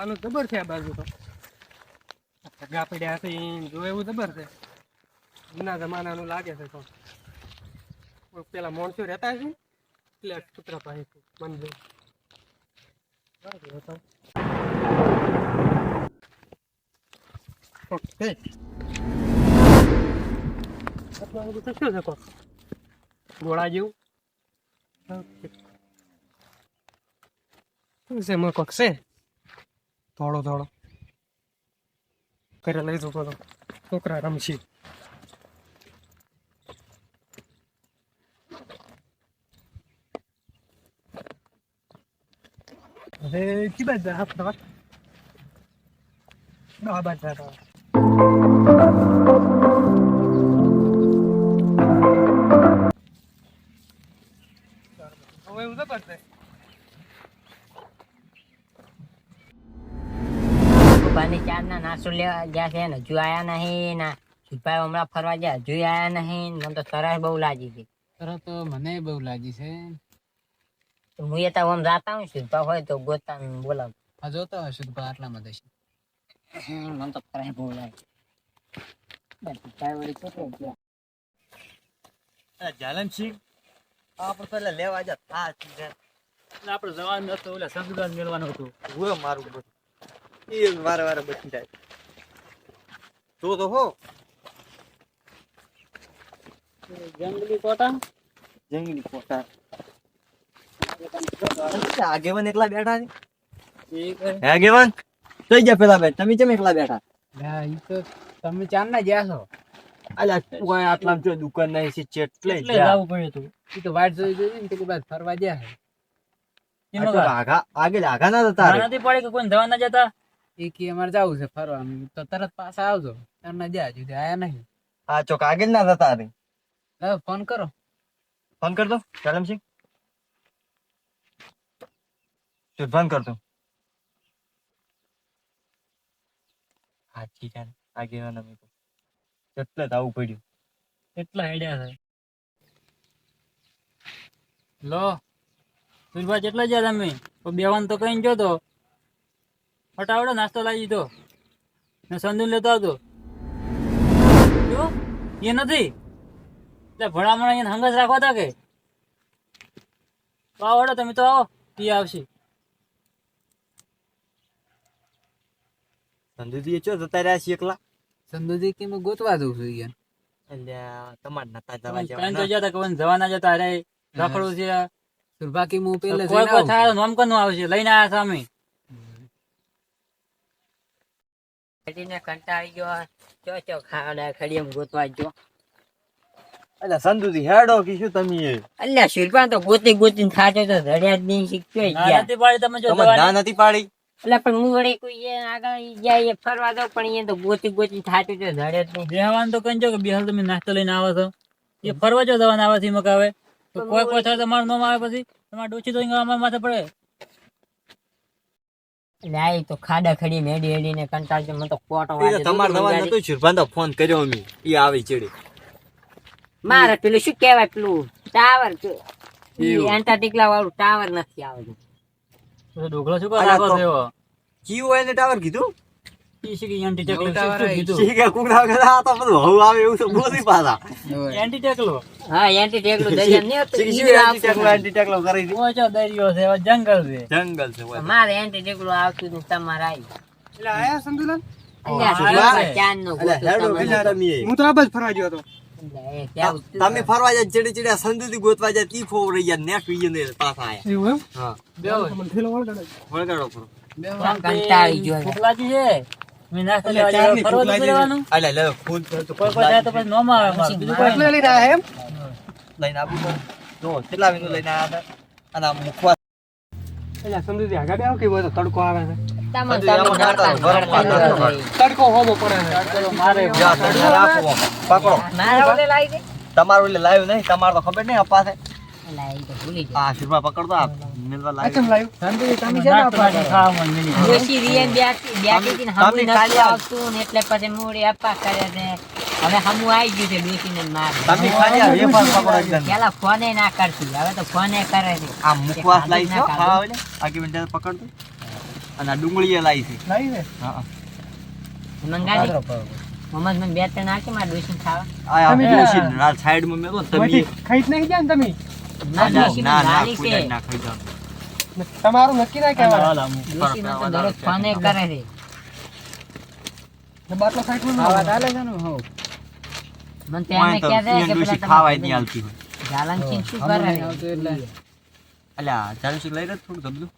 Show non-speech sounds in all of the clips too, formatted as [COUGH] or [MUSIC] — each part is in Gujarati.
આનું જબર છે આ બાજુ તો ગા પડ્યા છે જો એવું જબર છે જૂના જમાનાનું લાગે છે તો પેલા માણસો રહેતા છે એટલે કૂતરા પાસે મન હતો. ઓકે. છે કોક? ગોળા જેવું શું છે મકોક કોક છે થોડો થોડો ઘરે લઈ જતો તો છોકરા રમશી હવે કી બાજુ જાય હાથ ધવા આ બાજુ ચાર લેવા ગયા છે ને હજુ આવ્યા નહીં ના સુભાઈ હમણાં ફરવા ગયા હજુ આવ્યા નહીં મને તો સરસ બહુ લાગી છે. તરત તો મને બહુ લાગી છે. તો હું એ તો આમ જાતા હું સુભા હોય તો ગોતા બોલાવ. આ જોતા હશે આટલા આટલામાં થશે મને તો ખરાબ બહુ લાગે. સુભાઈ વળી કેટલે ગયા? જાલનસિંહ આપણે પેલા લેવા જા આ ચીજ આપણે જવાનું હતું ઓલા સંગદાન મેળવાનું હતું. હું મારું બધું. એ વારે વારે બચી જાય. તો તો હો. જંગલી કોટા? જંગલી કોટા. આગેવાન એકલા બેઠા છે? હે આગેવાન? થઈ ગયા પેલા બેઠ તમે કેમ એકલા બેઠા? તો તમે ચાર ના ગયા છો આટલા જો દુકાન ના છે ચેટલે જવું પડ્યું હતું ઈ તો વાટ જોઈ જોઈ ને પેલી બાદ ફરવા ગયા છે. આગા આગળ આગા ના રે નથી પડે કે કોઈ જવા ના જતા? એ કે અમારે જવું છે ફરવા. તો તરત પાછા આવજો. એમના જા સુધી આયા નહીં. હા ચોક આગળ ના થતા રે ફોન કરો. ફોન કર દો જાલમસિંહ તું ફોન કર દો હાજી જાન આગેવાન અમે તો. એટલે જ આવું પડ્યું. કેટલા આઈડિયા છે. લો સુરભાઈ કેટલા જ્યાં તમે? બેવાન તો કઈ જો તો? ફટાફટ નાસ્તો લાવી દીધો. ને સંદુન લેતો આવતો. એ નથી. એટલે ભણામણ અહીંયા હંગસ રાખવા તા કે? તો આવો હેડો તમે તો આવો પી આવશે. સંધુજી ચો જતા રહ્યા છે એકલા? સંધુજી કે હું ગોતવા દઉં છું યાર એટલે તમાર નતા જવા કઈ તો જવાના જતા કોઈ જવાના જતા રે રખડું છે. સુરભાકી હું પેલે કોઈ કોઈ થાય નામ કનું આવશે? લઈને આયા સામે ને કંટાળી ગયો. ચો ચો ખાડા ખડી ગોતવા જો અલ્યા સંધુજી હેડો કે શું તમે અલ્યા શિલ્પા તો ગોતી ગોતી થાચો તો ધડ્યા જ નહીં શીખ્યો ના નથી પાડી તમે જો ના નથી પાડી? એટલે પણ હું વળી કોઈ એ આગળ જાય એ ફરવા દો પણ એ તો ગોતી ગોતી થાચું તો ધડે જ નહીં. બેહવાનું તો કંજો કે બેહાલ તમે નાસ્તો લઈને આવો છો. એ ફરવા જો જવાના આવવાથી મકાવે. કોઈ કોઈ થાય તમારું નામ આવે પછી. તમારે ડોચી તો અમારા માથે પડે. એટલે તો ખાડા ખડી મેડી હેડીને કંટાળજો મને તો કોટો વાગે તમાર નવા નતો શુરભાન ફોન કર્યો અમે. ઈ આવી ચડી. મારે પેલું શું કહેવાય પેલું ટાવર ઈ એન્ટાર્ટિકલા વાળું ટાવર નથી આવતું. તો ડોકલો શું કરવા કરો તો- છો એવો? હોય ટાવર કીધું? એન્ટી ટેકલો હવ આવે એવું તો [LAUGHS] બોલી પાછા. એન્ટી ટેકલો હા. એન્ટી ટેકલું હોતું, એન્ટી ટેકલો એન્ટી ટેકલો કરી દરિયો છે જંગલ છે. જંગલ છે. મારે એન્ટી ટેકલું આવતું ને તમારે આવી. એટલે આયા સંતુલન? હા, તો આ બાજુ ફરવા ગયો હતો. તમે ફરવા જાય ચડી ચડી સંદુથી ગોતવા જાય તી ફોવ રહી ગયા નેટ વીજે ને પાછા આયા. એવું એમ? હા. બેવ વળગાડો. વળગાડો કરો. કંટાળી ગયો છે. આપું આ તડકો આવે છે. તડકો હોમો પડે છે. ચલો મારે જા તમે રાખો પકડો. મારા ઓલે લાવી દે. તમારું એટલે લાવ્યું નહીં તમારે તો ખબર નહીં અપાશે પાસે. આ શિરપા પકડતો આ મિલવા આ કેમ લાવ્યું લાવ્યું તમે નાસ્તો પાણી ખાવા મને મિલી. ડોશી રિયન બેઠી- બેઠી હતી ને તમે નથી આવતું ને એટલે પછી મૂડી અપ્પા કરે છે. હવે હમું આવી ગયું છે ડોશીને જ મારે. તમે ખાલી આ વેફર પકડો એકદમ. પેલા ફોને ના કરતી હવે તો ફોને કરે છે. આ મુખવાસ લાવી છો ખાવા. ઓલે આગી મિનિટ પકડતો? અને આ ડુંગળી લાવી છે. લાવી દે હા મંગાવી? મમ્મા મને બે ત્રણ નાખી મારે ડોસી ખાવા. આ આ તમે ડોશી આ સાઈડમાં મેલો તમે. ખાઈ જ નહીં ગયા ને તમે. ના ના ના ના ગાલી કોઈ છે ના ખાઈ જાવ ને તમારું નક્કી ના કહેવાય. દરરોજ ફોન કરે છે. બાટલો સાઈડમાં ન આવા ચાલે છે ને? હો. મને ત્યાં કહે છે કે પેલા ખાવાય નહીં હોય. જાલન સિંહ શું કરે? આવતું એટલે. અલ્યા ચાલુ લઈ રહ્યો થોડું ધબલું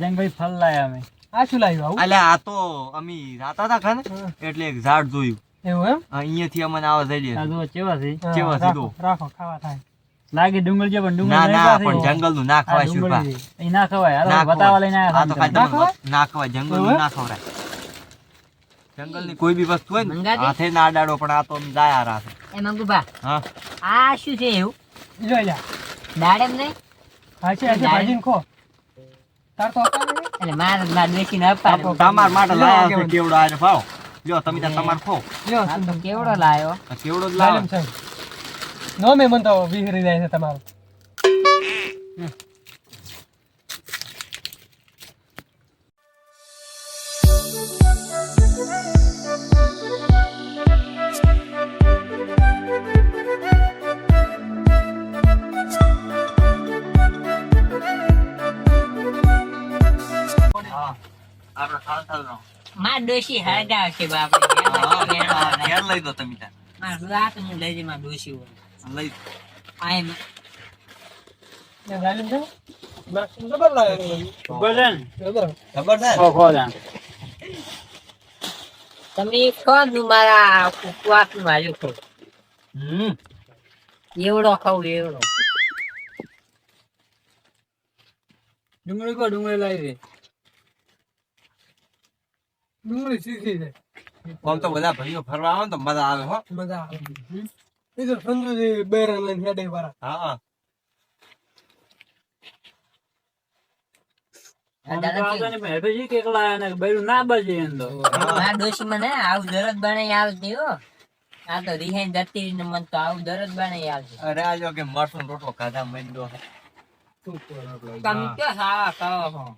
જંગભાઈ ફળ લાયા અમે. આ શું લાવ્યું આવું? અલ્યા આ તો અમે રાતા હતા ખાને એટલે એક ઝાડ જોયું. એવું એમ? અહીંયાથી અમને આવા જઈ આ જુઓ ચેવા છે કેવા છે? રાખો ખાવા થાય. લાગે ડુંગળી છે પણ ડુંગળી ના ના પણ જંગલનું ના ખવાય શુભા એ ના ખવાય હાલો બતાવા લઈને આયા તો ખાલી ના ખવાય જંગલનું ના ખવરાય જંગલની કોઈ બી વસ્તુ હોય ને હાથે ના અડાડો પણ આ તો જાય આ રાખે એ મંગુભા હા? આ શું છે એવું? લો. જા દાડેમ ને હા છે આજે ભાજીન ખો. તાર તો? એટલે મારે માર દેખીને અપાડે. તમાર માટે લો, લાયા છે કેવડો? આને ભાવ? લ્યો તમે તમાર ખો. લ્યો, કેવડો લાયો? કેવડો જ છે નો મેં મન તો વિહરી જાય છે તમારું. માર ડોસી હળગાવશે કેવડો ઘેર લઈ દો તમે ત્યાં રાત હું લઈ જઈ માર ડોસી હોય. લઈ આ એમ ને. લાલમ છે બસ જબર લાગે ખબર છે ને? જબર ખબર છે ખો, ખો જા. તમે કોણ મારા ઉપવાસનું બાજુ હમ. એવડો ખાવ એવડો. ડુંગળી કો ડુંગળી લાવી દે. ડુંગળી શીખી છે. આમ તો બધા ભાઈઓ ફરવા આવે ને તો મજા આવે હો. મજા આવે. એ તો સંતોષી બેર લઈને હેડે વાળા હા તો આવતા નહીં, પણ ક્યાં ખાવા કેક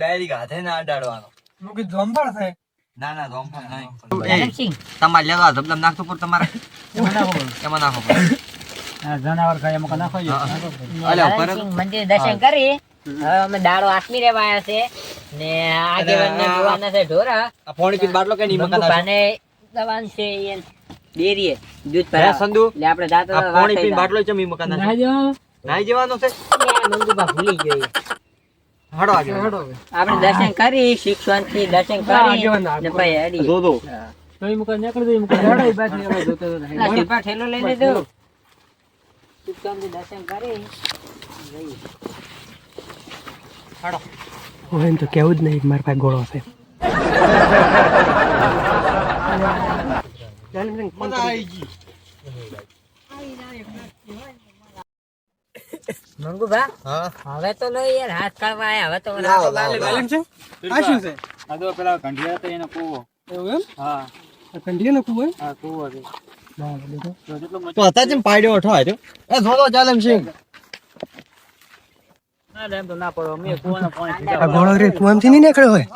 ડાયરેક્ટ હાથે ના અડાડવાનો. મૂકી જંભળ છે? ના ના ધોમફળ નહીં. તમારે લેવા ધબધબ નાખતો પર તમારે. એમાં નાખો. જનાવર ખાય એમાં નાખો. હા. ને ધરમસિંહ મંદિર દર્શન કરી. હવે અમે દાડો આસમી રહેવા આવ્યા છે. ને આગેવાનને જોવાના છે ઢોરા. આ પોણી પીને બાટલો કે નહીં મકાન નાખો? દવાન છે ઈ ડેરીએ. દૂધ હે, ભરાવા. સંધુ? આપણે જાતા પોણી વાત બાટલો ચમ ઈ મકાન નાખો? નાહી જવાનું છે. ભૂલી ગયો. હાડો આગળ. આપણે દર્શન કરી શિક્ષણ દર્શન કરી ના હેડી. જો નીકળી જાય, ઠેલો લઈ દર્શન કરી. જઈએ. હું એમ તો કેવું જ નહીં મારા પાસે ગોળો છે. મજા આવી ગઈ. મંગુભા હા? હવે તો લો યાર હાથ કાઢવા આયા હવે તો લાવો, રાતો લાવો, બાલે લાવો. છે આ શું છે? આ તો પેલા કંઢિયા હતા એનો કૂવો. એવું એમ? હા, આ કૂવો એમ? કૂવો છે. તો જેટલો મચ્છર- તો હતા જેમ પાડ્યો અઠો આર્યો એ જોતો ચાલે સિંહ ના લે, તો ના પડો. અમે કૂવાના પાણી આ ગોળો રે કુવામાંથી નહીં નીકળ્યો હોય?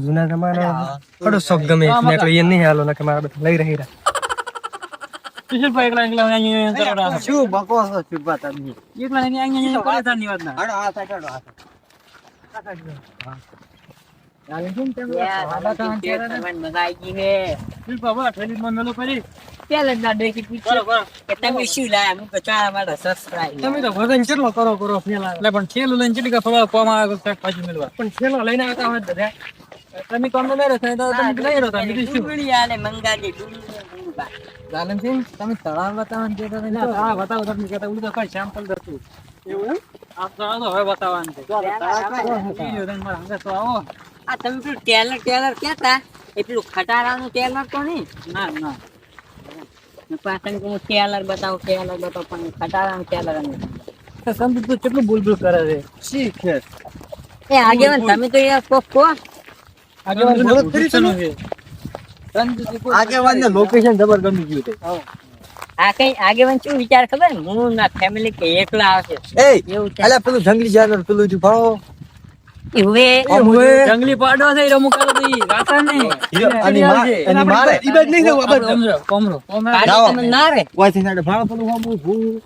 જૂના જમાના. થોડો શોખ ગમે નીકળ્યો એ નહીં હાલો કે મારા બધા લઈ રહી કિશોરભાઈ એકલા એકલા અહીંયા અહીંયા કરો. શું બકો છો ચૂપા તમે એકલા અહીંયા અહીંયા અહીંયા કરે ની વાત ના. હાડો આ સાઈડ હાડો આ યાર, તમે કેક કરવાની મજા આવી ગઈ હે શિલ્પા બા, થેલીમાં મેલો કરી. પેલા ના ડોશી કરો, પૂછ્યું કે તમે શું લાયા અમારા તમે તો વજન કેટલો કરો કરો ફેલા એટલે પણ થેલું લઈને ચીટીકા ફરવા પોમાં આવે તો પાછું મેળવા. પણ થેલો લઈને આવતા હોય બધા તમે છો? તો તમે લઈ રહ્યો છો. શું? આલે મંગાજી ડુંગળી મંગુભા. તમે તળાવ બતાવવાનું કહેતા હતા. ના, તળાવ બતાવો તમને કહેતા. ઓલું તો કઈ સેમ્પલ હતું. એવું એમ આમ તો તો હવે બતાવવાનું છે. તમે મારા હાંગે તો આવો. આ તમે પેલું ટેલર ટેલર કહેતા એ પેલું ખટારાનું ટેલર તો નહીં ના, ના. પાછળ હું ટેલર બતાવું ટેલર બતાવું પણ ખટારાનું ટેલર નહીં તો સંદીપ કેટલું બોલ-બોલ કરે છે. શીખે એ આગેવાન તમે તો યાર કોક કો તમે છે. આગેવાનને લોકેશન જબર ગમી ગયું છે આ કઈ આગેવાન શું વિચાર ખબર ને? હું ના ફેમિલી કે એકલા આવશે. એ અલ્યા પેલું જંગલી જાનવર પેલું તું ભાવો જંગલી પાડો છે રમુ કરો તો ઈ રાતા નહીં આની માં મારે ઈ નહીં કોમરો કોમરો ના રે ઓયથી સાઈડે ભાળો પેલું ભૂ